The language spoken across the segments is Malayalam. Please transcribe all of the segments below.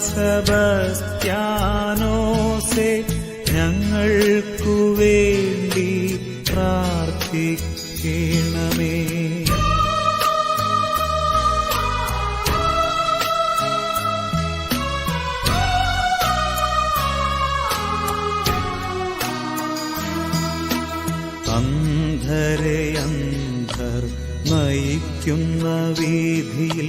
സബസ്ത്യാനോസെ ഞങ്ങൾക്കു വേണ്ടി പ്രാർത്ഥിക്കണമേ. അന്ധരെ അന്ധർ നയിക്കുന്ന വീതിയിൽ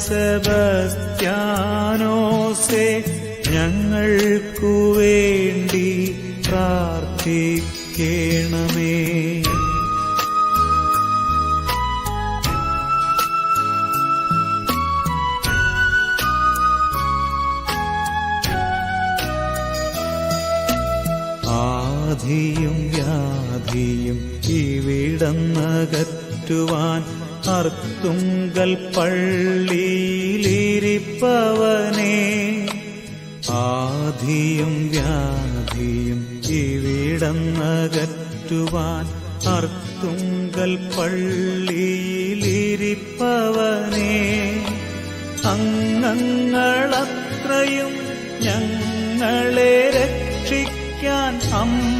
സെബസ്ത്യാനോസെ ഞങ്ങൾക്കു വേണ്ടി പ്രാർത്ഥിക്കണമേ. ആധിയും വ്യാധിയും ഇവിടന്നകറ്റുവാൻ അർത്തുങ്കൽ പള്ളിയിലിരിപ്പവനെ ആധിയും വ്യാധിയും ഇവിടന്നകറ്റുവാൻ അർത്തുങ്കൽ പള്ളിയിലിരിപ്പവനെ അംഗങ്ങളത്രയും ഞങ്ങളെ രക്ഷിക്കാൻ അമ്പുകൾ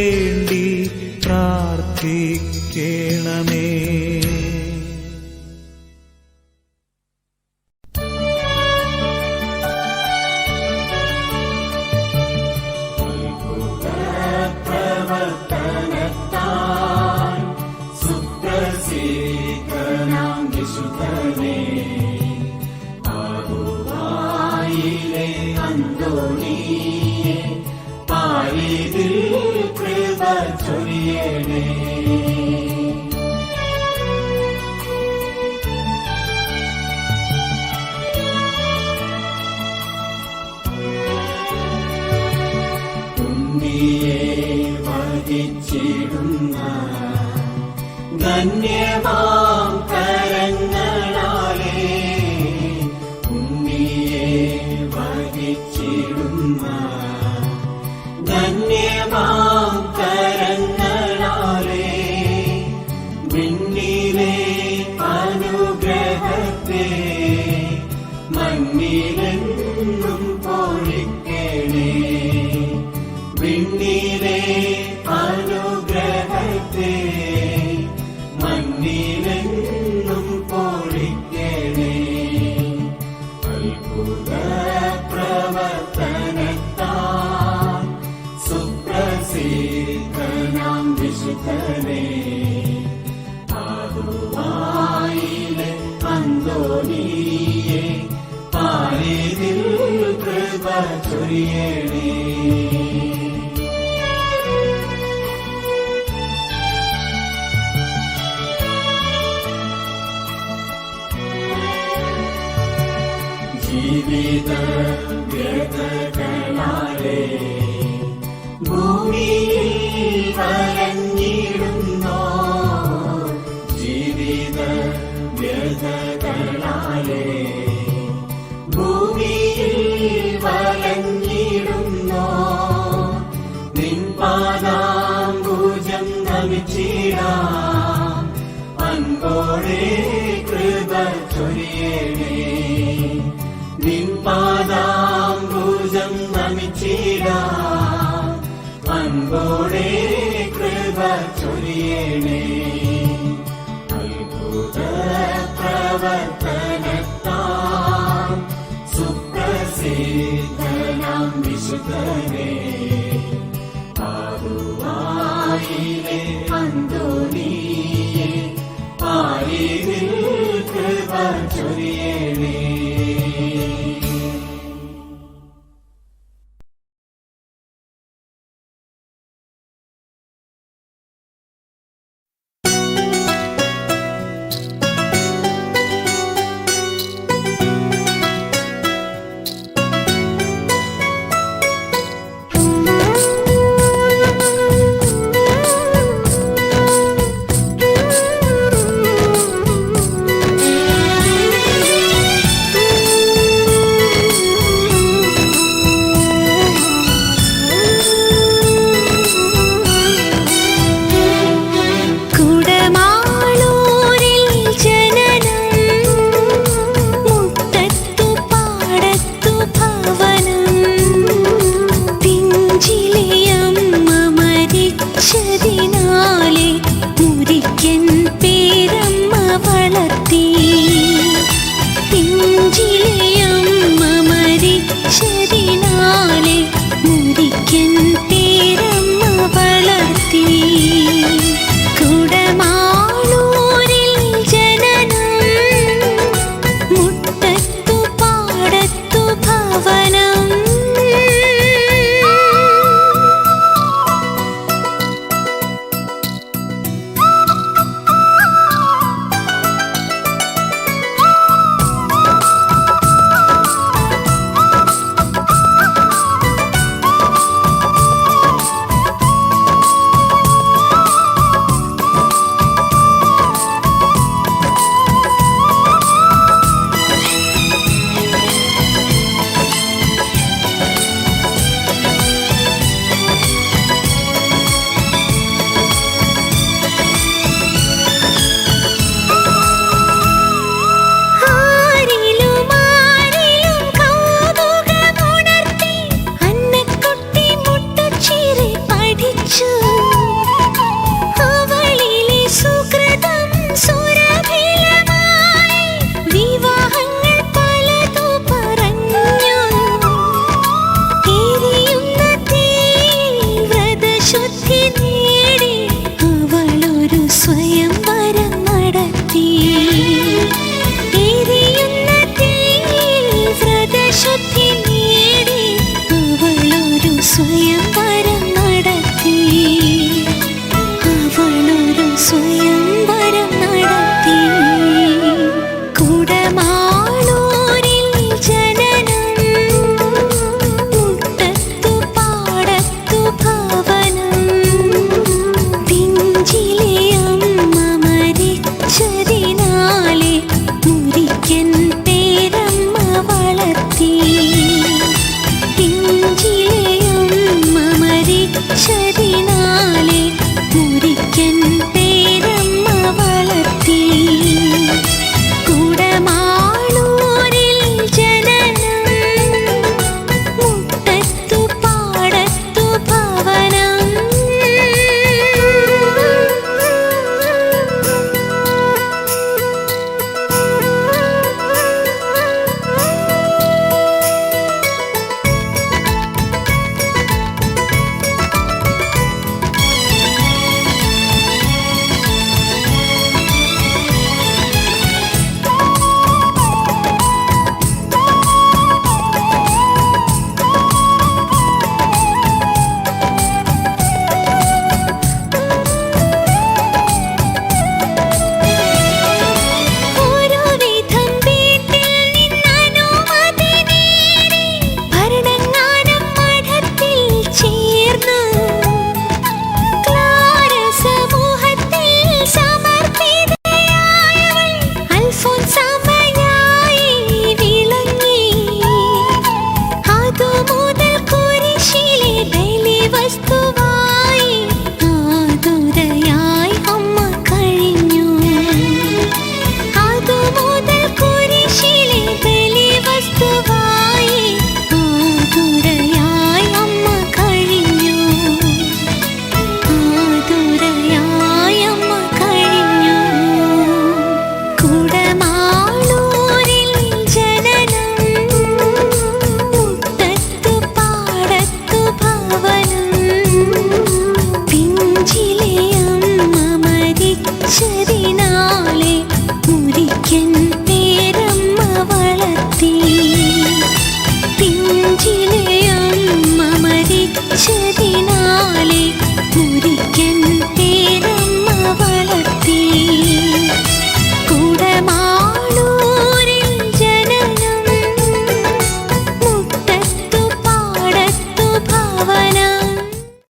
ധന്യമാം കരങ്ങളാലേ ഉണ്ണിയെ വഹിച്ചിടുന്ന ധന്യമാം കരങ്ങളാലേ വിണ്ണിലെ അനുഗ്രഹത്തെ മണ്ണിലെന്നും സുപ്രസിദ്ധനാം വിശുദ്ധനെ പാതുവായിലെ അന്തോണിയെ പാലിതിൽ കൃപ ചൊരിയണേ. ജീവിത വ്യതകളാലേ ഭൂമിയിൽ വരഞ്ഞിടുന്നോ? ജീവിത വ്യതകളാലേ ഭൂമിയിൽ വരഞ്ഞിടുന്നോ? നിൻ പാദാംബുജം നമിച്ചിടാം. അൻപോടെ കൃപ ചൊരിയണേ. നിൻ പാദാംബുജം നമിച്ചിടാം. അൻപോടെ കൃപ ചൊരിയണേ. അത്ഭുത പ്രവർത്തനത്താം സുപ്രസിദ്ധനാം വിശുദ്ധനെ